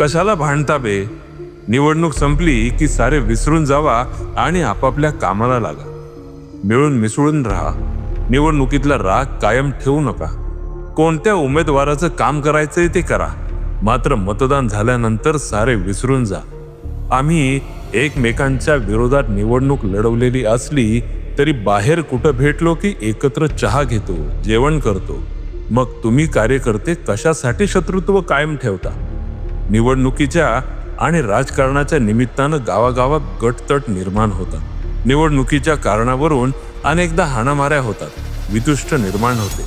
कशाला भांडता बे? निवडणूक संपली की सारे विसरून जावा आणि आपापल्या कामाला लागा. मिळून मिसळून राहा. निवडणुकीतला राग कायम ठेवू नका. कोणत्या उमेदवाराचं काम करायचंय ते करा. मात्र मतदान झाल्यानंतर सारे विसरून जा. आम्ही एकमेकांच्या विरोधात निवडणूक लढवलेली असली तरी बाहेर कुठं भेटलो की एकत्र चहा घेतो जेवण करतो. मग तुम्ही कार्यकर्ते कशासाठी शत्रुत्व कायम ठेवता? निवडणुकीच्या आणि राजकारणाच्या निमित्तानं गावागावात गटतट निर्माण होतात. निवडणुकीच्या कारणावरून अनेकदा हाणामाऱ्या होतात. वितुष्ट निर्माण होते.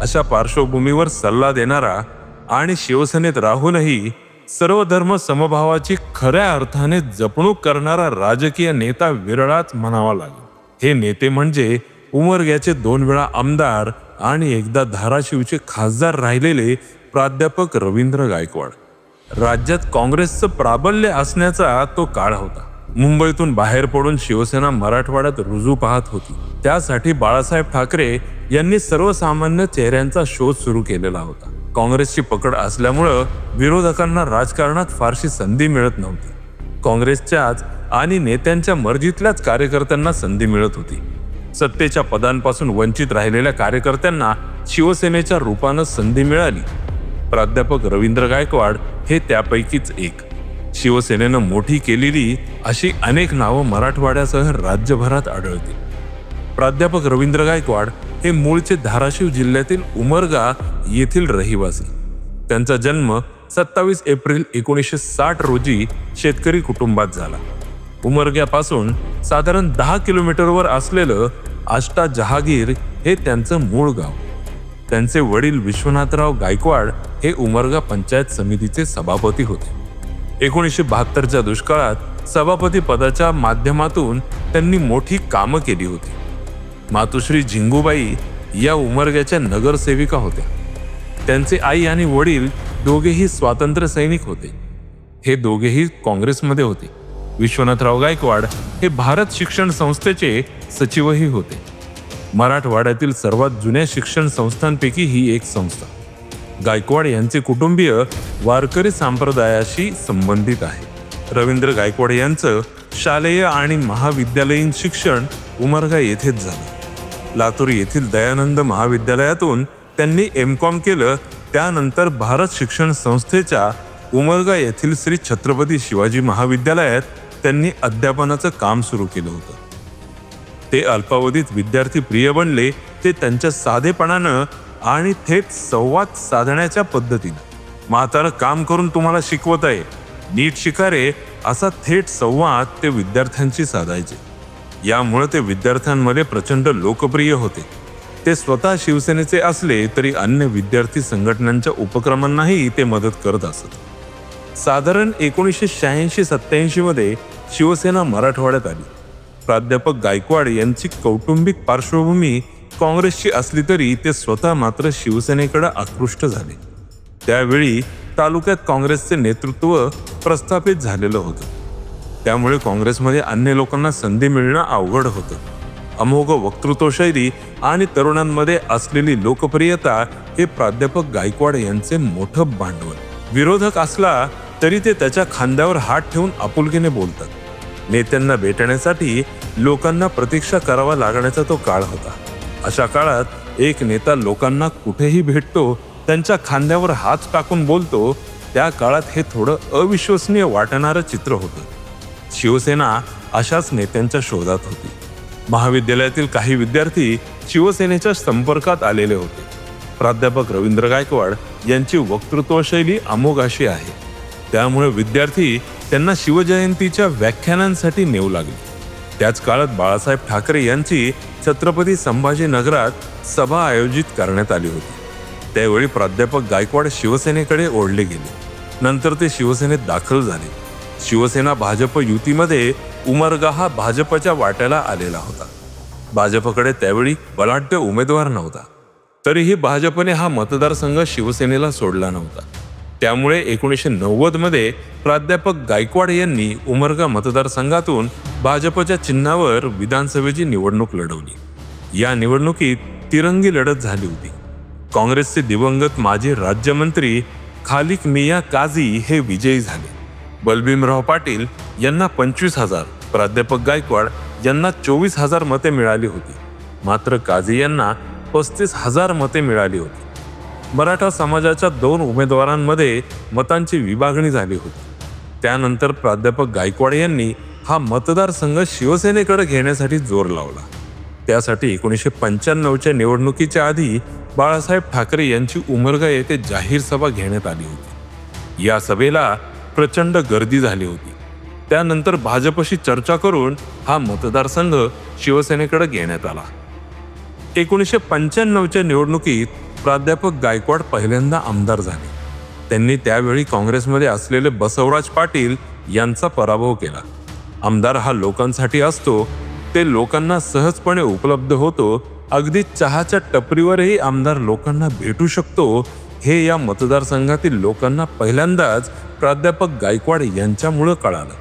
अशा पार्श्वभूमीवर सल्ला देणारा आणि शिवसेनेत राहूनही सर्व धर्म समभावाची खऱ्या अर्थाने जपणूक करणारा राजकीय नेता विरळाच म्हणावा लागेल. हे नेते म्हणजे उमरग्याचे दोन वेळा आमदार आणि एकदा धाराशिवचे खासदार राहिलेले प्राध्यापक रवींद्र गायकवाड. राज्यात काँग्रेसचं प्राबल्य असण्याचा तो काळ होता. मुंबईतून बाहेर पडून शिवसेना मराठवाड्यात रुजू पाहत होती. त्यासाठी बाळासाहेब ठाकरे यांनी सर्वसामान्य चेहऱ्यांचा शोध सुरू केलेला होता. काँग्रेसची पकड असल्यामुळं विरोधकांना राजकारणात फारशी संधी मिळत नव्हती. काँग्रेसच्याच आणि नेत्यांच्या मर्जीतल्याच कार्यकर्त्यांना संधी मिळत होती. सत्तेच्या पदांपासून वंचित राहिलेल्या कार्यकर्त्यांना शिवसेनेच्या रूपानं संधी मिळाली. प्राध्यापक रवींद्र गायकवाड हे त्यापैकीच एक. शिवसेनेनं मोठी केलेली अशी अनेक नावं मराठवाड्यासह राज्यभरात आढळतील. प्राध्यापक रवींद्र गायकवाड हे मूळचे धाराशिव जिल्ह्यातील उमरगा येथील रहिवासी. त्यांचा जन्म सत्तावीस एप्रिल एकोणीसशे साठ रोजी शेतकरी कुटुंबात झाला. उमरग्यापासून साधारण दहा किलोमीटरवर असलेलं आष्टा जहागीर हे त्यांचं मूळ गाव. त्यांचे वडील विश्वनाथराव गायकवाड हे उमरगा पंचायत समितीचे सभापती होते. एकोणीसशे बहात्तरच्या दुष्काळात सभापती पदाच्या माध्यमातून त्यांनी मोठी कामं केली होती. मातुश्री झिंगूबाई या उमरग्याच्या नगरसेविका होत्या. त्यांचे आई आणि वडील दोघेही स्वातंत्र्य सैनिक होते. हे दोघेही काँग्रेसमध्ये होते. विश्वनाथराव गायकवाड हे भारत शिक्षण संस्थेचे सचिवही होते. मराठवाड्यातील सर्वात जुन्या शिक्षण संस्थांपैकी ही एक संस्था. गायकवाड यांचे कुटुंबीय वारकरी संप्रदायाशी संबंधित आहे. रवींद्र गायकवाड यांचं शालेय आणि महाविद्यालयीन शिक्षण उमरगा येथेच झालं. लातूर येथील दयानंद महाविद्यालयातून त्यांनी एम कॉम केलं. त्यानंतर भारत शिक्षण संस्थेच्या उमरगा येथील श्री छत्रपती शिवाजी महाविद्यालयात त्यांनी अध्यापनाचं काम सुरू केलं होतं. ते अल्पावधीत विद्यार्थी प्रिय बनले ते त्यांच्या साधेपणानं आणि थेट संवाद साधण्याच्या पद्धतीनं. म्हातारं काम करून तुम्हाला शिकवत आहे. नीट शिकारे असा थेट संवाद ते विद्यार्थ्यांशी साधायचे. यामुळे ते विद्यार्थ्यांमध्ये प्रचंड लोकप्रिय होते. ते स्वतः शिवसेनेचे असले तरी अन्य विद्यार्थी संघटनांच्या उपक्रमांनाही ते मदत करत असत. साधारण एकोणीसशे शहाऐंशी सत्याऐंशी मध्ये शिवसेना मराठवाड्यात आली. प्राध्यापक गायकवाड यांची कौटुंबिक पार्श्वभूमी काँग्रेसची असली तरी ते स्वतः मात्र शिवसेनेकडे आकृष्ट झाले. त्यावेळी तालुक्यात काँग्रेसचे नेतृत्व प्रस्थापित झालेलं होतं. त्यामुळे काँग्रेसमध्ये अन्य लोकांना संधी मिळणं अवघड होतं. अमोघ वक्तृत्वशैली आणि तरुणांमध्ये असलेली लोकप्रियता हे प्राध्यापक गायकवाड यांचे मोठं भांडवल. विरोधक असला तरी ते त्याच्या खांद्यावर हात ठेवून आपुलकीने बोलतात. नेत्यांना भेटण्यासाठी लोकांना प्रतीक्षा करावा लागण्याचा तो काळ होता. अशा काळात एक नेता लोकांना कुठेही भेटतो त्यांच्या खांद्यावर हात टाकून बोलतो त्या काळात हे थोडं अविश्वसनीय वाटणारं चित्र होतं. शिवसेना अशाच नेत्यांच्या शोधात होती. महाविद्यालयातील काही विद्यार्थी शिवसेनेच्या संपर्कात आलेले होते. प्राध्यापक रवींद्र गायकवाड यांची वक्तृत्वशैली अमोघ अशी आहे. त्यामुळे विद्यार्थी त्यांना शिवजयंतीच्या व्याख्यानांसाठी नेऊ लागले. त्याच काळात बाळासाहेब ठाकरे यांची छत्रपती संभाजीनगरात सभा आयोजित करण्यात आली होती. त्यावेळी प्राध्यापक गायकवाड शिवसेनेकडे ओढले गेले. नंतर ते शिवसेनेत दाखल झाले. शिवसेना भाजप युतीमध्ये उमरगा हा भाजपच्या वाट्याला आलेला होता. भाजपकडे त्यावेळी बलाढ्य उमेदवार नव्हता. तरीही भाजपने हा मतदारसंघ शिवसेनेला सोडला नव्हता. त्यामुळे एकोणीसशे नव्वदमध्ये प्राध्यापक गायकवाड यांनी उमरगा मतदारसंघातून भाजपच्या चिन्हावर विधानसभेची निवडणूक लढवली. या निवडणुकीत तिरंगी लढत झाली होती. काँग्रेसचे दिवंगत माजी राज्यमंत्री खालिक मिया काझी हे विजयी झाले. बलभीमराव पाटील यांना पंचवीस हजार प्राध्यापक गायकवाड यांना चोवीस हजार मते मिळाली होती. मात्र काझी यांना पस्तीस हजार मते मिळाली होती. मराठा समाजाच्या दोन उमेदवारांमध्ये मतांची विभागणी झाली होती. त्यानंतर प्राध्यापक गायकवाड यांनी हा मतदारसंघ शिवसेनेकडे घेण्यासाठी जोर लावला. त्यासाठी एकोणीसशे पंच्याण्णवच्या निवडणुकीच्या आधी बाळासाहेब ठाकरे यांची उमरगा येथे जाहीर सभा घेण्यात आली होती. या सभेला प्रचंड गर्दी झाली होती. त्यानंतर भाजपशी चर्चा करून हा मतदारसंघ शिवसेनेकडे घेण्यात आला. एकोणीसशे पंच्याण्णवच्या निवडणुकीत प्राध्यापक गायकवाड पहिल्यांदा आमदार झाले. त्यांनी त्यावेळी काँग्रेसमध्ये असलेले बसवराज पाटील यांचा पराभव केला. आमदार हा लोकांसाठी असतो ते लोकांना सहजपणे उपलब्ध होतो. अगदी चहाच्या टपरीवरही आमदार लोकांना भेटू शकतो. हे या मतदारसंघातील लोकांना पहिल्यांदाच प्राध्यापक गायकवाड यांच्यामुळं कळालं.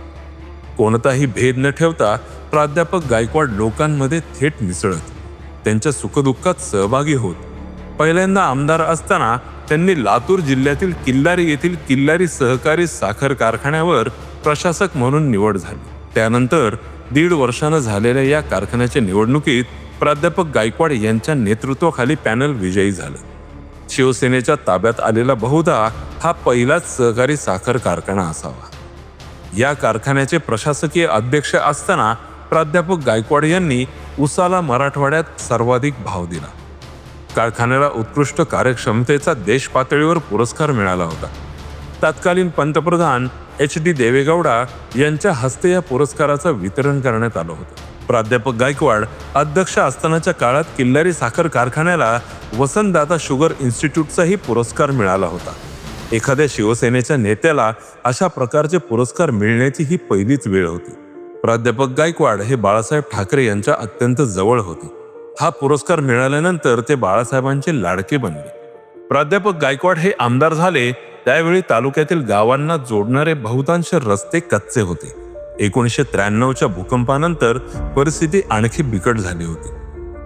कोणताही भेद न ठेवता प्राध्यापक गायकवाड लोकांमध्ये थेट मिसळत त्यांच्या सुखदुःखात सहभागी होत. पहिल्यांदा आमदार असताना त्यांनी लातूर जिल्ह्यातील किल्लारी येथील किल्लारी सहकारी साखर कारखान्यावर प्रशासक म्हणून निवड झाली. त्यानंतर दीड वर्षानं झालेल्या या कारखान्याच्या निवडणुकीत प्राध्यापक गायकवाड यांच्या नेतृत्वाखाली पॅनल विजयी झालं. शिवसेनेच्या ताब्यात आलेला बहुधा हा पहिलाच सहकारी साखर कारखाना असावा. या कारखान्याचे प्रशासकीय अध्यक्ष असताना प्राध्यापक गायकवाड यांनी उसाला मराठवाड्यात सर्वाधिक भाव दिला. कारखान्याला उत्कृष्ट कार्यक्षमतेचा देश पातळीवर पुरस्कार मिळाला होता. तत्कालीन पंतप्रधान एच डी देवेगौडा यांच्या हस्ते या पुरस्काराचं वितरण करण्यात आलं होतं. प्राध्यापक गायकवाड अध्यक्ष असतानाच्या काळात किल्लारी साखर कारखान्याला वसंतदाता शुगर इन्स्टिट्यूटचाही पुरस्कार मिळाला होता. एखाद्या शिवसेनेच्या नेत्याला अशा प्रकारचे पुरस्कार मिळण्याची ही पहिलीच वेळ होती. प्राध्यापक गायकवाड हे बाळासाहेब ठाकरे यांच्या अत्यंत जवळ होते. हा पुरस्कार मिळाल्यानंतर ते बाळासाहेबांचे लाडके बनले. प्राध्यापक गायकवाड हे आमदार झाले त्यावेळी तालुक्यातील गावांना जोडणारे बहुतांश रस्ते कच्चे होते. एकोणीसशे त्र्याण्णवच्या भूकंपानंतर परिस्थिती आणखी बिकट झाली होती.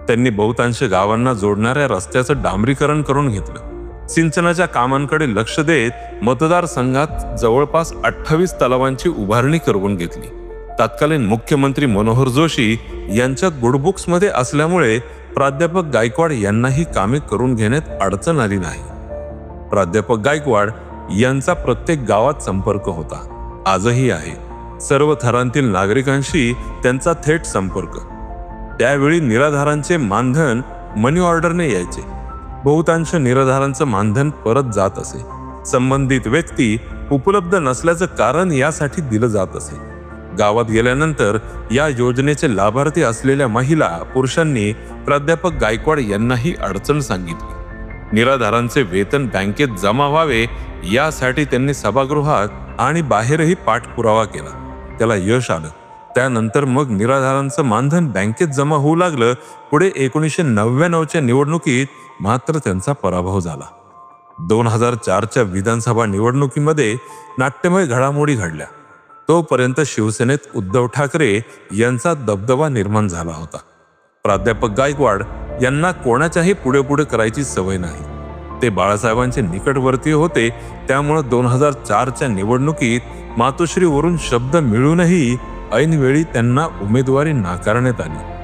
त्यांनी बहुतांश गावांना जोडणाऱ्या रस्त्याचं डांबरीकरण करून घेतलं. सिंचनाच्या कामांकडे लक्ष देत मतदारसंघात जवळपास अठ्ठावीस तलावांची उभारणी करून घेतली. तत्कालीन मुख्यमंत्री मनोहर जोशी यांच्या गुडबुक्समध्ये असल्यामुळे प्राध्यापक गायकवाड यांनाही कामे करून घेण्यात अडचण आली नाही. प्राध्यापक गायकवाड यांचा प्रत्येक गावात संपर्क होता. आजही आहे. सर्व थरांतील नागरिकांशी त्यांचा थेट संपर्क. त्यावेळी निराधारांचे मानधन मनी ऑर्डरने यायचे. बहुतांश निराधारांचं मानधन परत जात असे. संबंधित व्यक्ती उपलब्ध नसल्याचं कारण यासाठी दिलं जात असे. गावात गेल्यानंतर या योजनेचे लाभार्थी असलेल्या महिला पुरुषांनी प्राध्यापक गायकवाड यांनाही अडचण सांगितली. निराधारांचे वेतन बँकेत जमा व्हावे यासाठी त्यांनी सभागृहात आणि बाहेरही पाठपुरावा केला. त्याला यश आलं. त्यानंतर मग निराधारांचं मानधन बँकेत जमा होऊ लागलं. पुढे एकोणीसशे नव्याण्णवच्या निवडणुकीत मात्र त्यांचा पराभव झाला. दोन हजार चारच्या विधानसभा निवडणुकीमध्ये नाट्यमय घडामोडी घडल्या. तोपर्यंत शिवसेनेत उद्धव ठाकरे यांचा दबदबा निर्माण झाला होता. प्राध्यापक गायकवाड यांना कोणाच्याही पुढे पुढे करायची सवय नाही. ते बाळासाहेबांचे निकटवर्तीय होते. त्यामुळं दोन हजार चारच्या निवडणुकीत मातोश्रीवरून शब्द मिळूनही ऐनवेळी त्यांना उमेदवारी नाकारण्यात आली.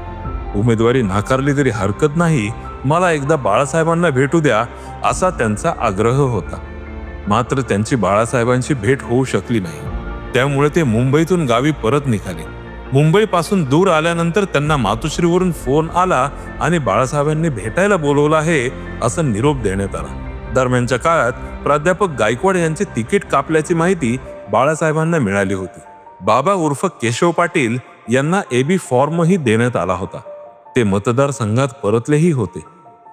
उमेदवारी नाकारली तरी हरकत नाही. मला एकदा बाळासाहेबांना भेटू द्या असा त्यांचा आग्रह होता. मात्र त्यांची बाळासाहेबांची भेट होऊ शकली नाही. त्यामुळे ते मुंबईतून गावी परत निघाले. मुंबईपासून दूर आल्यानंतर त्यांना मातोश्रीवरून फोन आला आणि बाळासाहेबांनी भेटायला बोलवलं आहे असं निरोप देण्यात आला. दरम्यानच्या काळात प्राध्यापक गायकवाड यांचे तिकीट कापल्याची माहिती बाळासाहेबांना मिळाली होती. बाबा उर्फ केशव पाटील यांना एबी फॉर्मही देण्यात आला होता. ते मतदारसंघात परतलेही होते.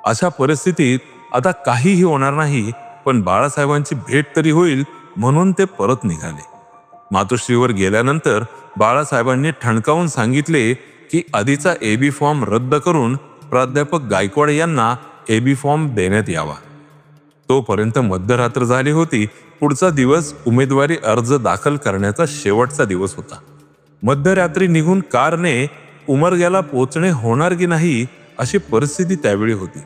अशा परिस्थितीत आता काहीही होणार नाही पण बाळासाहेबांची भेट तरी होईल म्हणून ते परत निघाले. मातोश्रीवर गेल्यानंतर बाळासाहेबांनी ठणकावून सांगितले की आधीचा एबी फॉर्म रद्द करून प्राध्यापक गायकवाड यांना एबी फॉर्म देण्यात यावा. तोपर्यंत मध्यरात्र झाली होती. पुढचा दिवस उमेदवारी अर्ज दाखल करण्याचा शेवटचा दिवस होता. मध्यरात्री निघून कारने उमरग्याला पोचणे होणार की नाही अशी परिस्थिती त्यावेळी होती.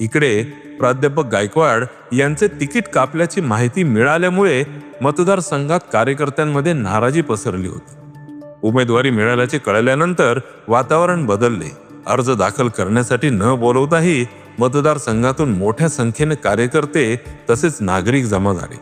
इकडे प्राध्यापक गायकवाड यांचे तिकीट कापल्याची माहिती मिळाल्यामुळे मतदारसंघात कार्यकर्त्यांमध्ये नाराजी पसरली होती. उमेदवारी मिळाल्याचे कळल्यानंतर वातावरण बदलले. अर्ज दाखल करण्यासाठी न बोलवताही मतदारसंघातून मोठ्या संख्येने कार्यकर्ते तसेच नागरिक जमा झाले.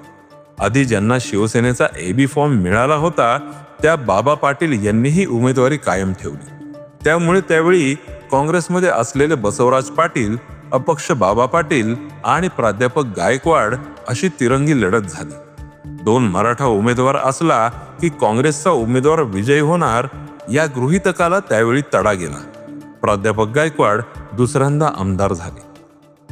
आधी ज्यांना शिवसेनेचा एबी फॉर्म मिळाला होता त्या बाबा पाटील यांनीही उमेदवारी कायम ठेवली. त्यामुळे त्यावेळी काँग्रेसमध्ये असलेले बसवराज पाटील अपक्ष बाबा पाटील आणि प्राध्यापक गायकवाड अशी तिरंगी लढत झाली. दोन मराठा उमेदवार असला की काँग्रेसचा उमेदवार विजयी होणार या गृहितकाला त्यावेळी तडा गेला. प्राध्यापक गायकवाड दुसऱ्यांदा आमदार झाले.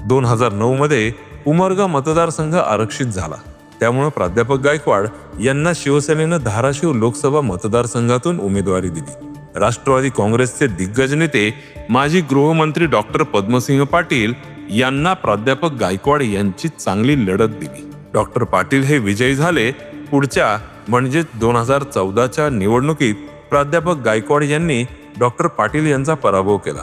दोन हजार नऊ मध्ये उमरगा मतदारसंघ आरक्षित झाला. त्यामुळे प्राध्यापक गायकवाड यांना शिवसेनेनं धाराशिव लोकसभा मतदारसंघातून उमेदवारी दिली. राष्ट्रवादी काँग्रेसचे दिग्गज नेते माजी गृहमंत्री डॉक्टर पद्मसिंह पाटील यांना प्राध्यापक गायकवाड यांची चांगली लढत दिली. डॉक्टर पाटील हे विजयी झाले. पुढच्या म्हणजे दोन हजार चौदाच्या निवडणुकीत प्राध्यापक गायकवाड यांनी डॉक्टर पाटील यांचा पराभव केला.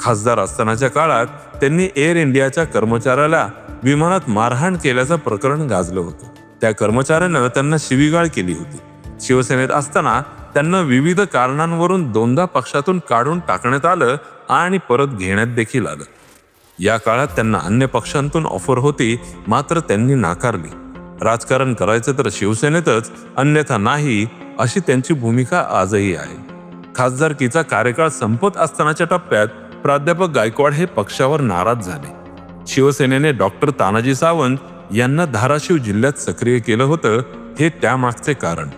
खासदार असतानाच्या काळात त्यांनी एअर इंडियाच्या कर्मचाऱ्याला विमानात मारहाण केल्याचं प्रकरण गाजलं होतं. त्या कर्मचाऱ्यानं त्यांना शिवीगाळ केली होती. शिवसेनेत असताना त्यांना विविध कारणांवरून दोनदा पक्षातून काढून टाकण्यात आलं आणि परत घेण्यात देखील आलं. या काळात त्यांना अन्य पक्षांतून ऑफर होती मात्र त्यांनी नाकारली. राजकारण करायचं तर शिवसेनेतच अन्यथा नाही अशी त्यांची भूमिका आजही आहे. खासदारकीचा कार्यकाळ संपत असतानाच्या टप्प्यात प्राध्यापक गायकवाड हे पक्षावर नाराज झाले. शिवसेनेने डॉक्टर तानाजी सावंत यांना धाराशिव जिल्ह्यात सक्रिय केलं होतं हे त्यामागचे कारण.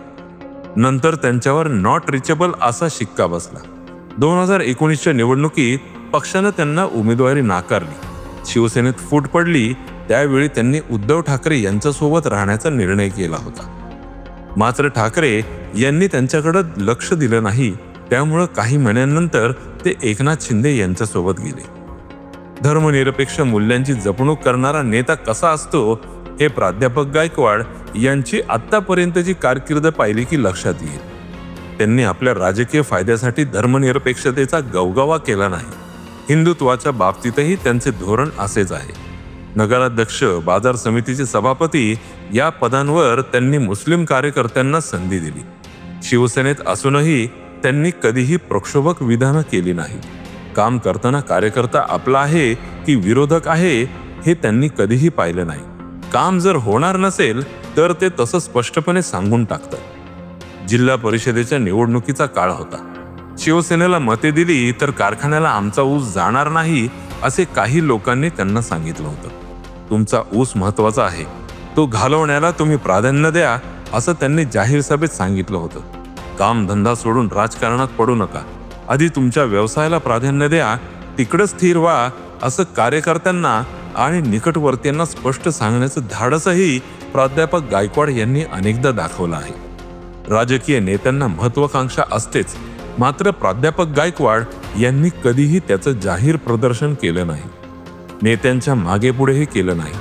नंतर त्यांच्यावर नॉट रिचेबल असा शिक्का बसला. दोन हजार एकोणीसच्या निवडणुकीत पक्षानं त्यांना उमेदवारी नाकारली. शिवसेनेत फूट पडली त्यावेळी त्यांनी उद्धव ठाकरे यांच्यासोबत राहण्याचा निर्णय केला होता. मात्र ठाकरे यांनी त्यांच्याकडं लक्ष दिलं नाही त्यामुळं काही महिन्यांनंतर ते एकनाथ शिंदे यांच्यासोबत गेले. धर्मनिरपेक्ष मूल्यांची जपणूक करणारा नेता कसा असतो हे प्राध्यापक गायकवाड यांची आत्तापर्यंतची कारकीर्द पाहिली की लक्षात येईल. त्यांनी आपल्या राजकीय फायद्यासाठी धर्मनिरपेक्षतेचा गवगवा केला नाही. हिंदुत्वाच्या बाबतीतही त्यांचे धोरण असेच आहे. नगराध्यक्ष बाजार समितीचे सभापती या पदांवर त्यांनी मुस्लिम कार्यकर्त्यांना संधी दिली. शिवसेनेत असूनही त्यांनी कधीही प्रक्षोभक विधानं केली नाही. काम करताना कार्यकर्ता आपला आहे की विरोधक आहे हे त्यांनी कधीही पाहिलं नाही. काम जर होणार नसेल तर ते तसं स्पष्टपणे सांगून टाकतात. जिल्हा परिषदेच्या निवडणुकीचा काळ होता. शिवसेनेला मते दिली तर कारखान्याला आमचा ऊस जाणार नाही असे काही लोकांनी त्यांना सांगितलं होतं. तुमचा ऊस महत्त्वाचा आहे. तो घालवण्याला तुम्ही प्राधान्य द्या असं त्यांनी जाहीर सभेत सांगितलं होतं. काम धंदा सोडून राजकारणात पडू नका. आधी तुमच्या व्यवसायाला प्राधान्य द्या तिकडं स्थिर व्हा असं कार्यकर्त्यांना आणि निकटवर्तीयांना स्पष्ट सांगण्याचं धाडसही प्राध्यापक गायकवाड यांनी अनेकदा दाखवलं आहे. राजकीय नेत्यांना महत्वाकांक्षा असतेच मात्र प्राध्यापक गायकवाड यांनी कधीही त्याचं जाहीर प्रदर्शन केलं नाही. नेत्यांच्या मागेपुढेही केलं नाही.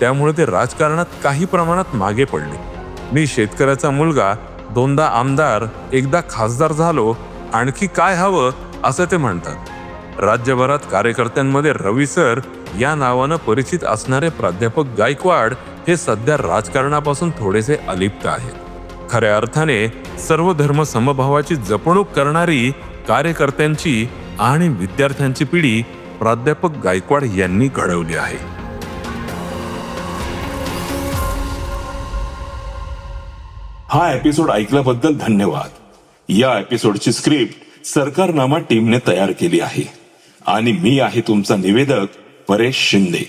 त्यामुळे ते राजकारणात काही प्रमाणात मागे पडले. मी शेतकऱ्याचा मुलगा दोनदा आमदार एकदा खासदार झालो आणखी काय हवं असं ते म्हणतात. राज्यभरात कार्यकर्त्यांमध्ये रवी सर या नावानं परिचित असणारे प्राध्यापक गायकवाड हे सध्या राजकारणापासून थोडेसे अलिप्त आहेत. खऱ्या अर्थाने सर्व धर्म समभावाची जपणूक करणारी कार्यकर्त्यांची आणि विद्यार्थ्यांची पिढी प्राध्यापक गायकवाड यांनी घडवली आहे. हा एपिसोड ऐकल्याबद्दल धन्यवाद. या एपिसोडची स्क्रिप्ट सरकारनामा टीमने तयार केली आहे. आणि मी आहे तुमचा निवेदक परेश शिंदे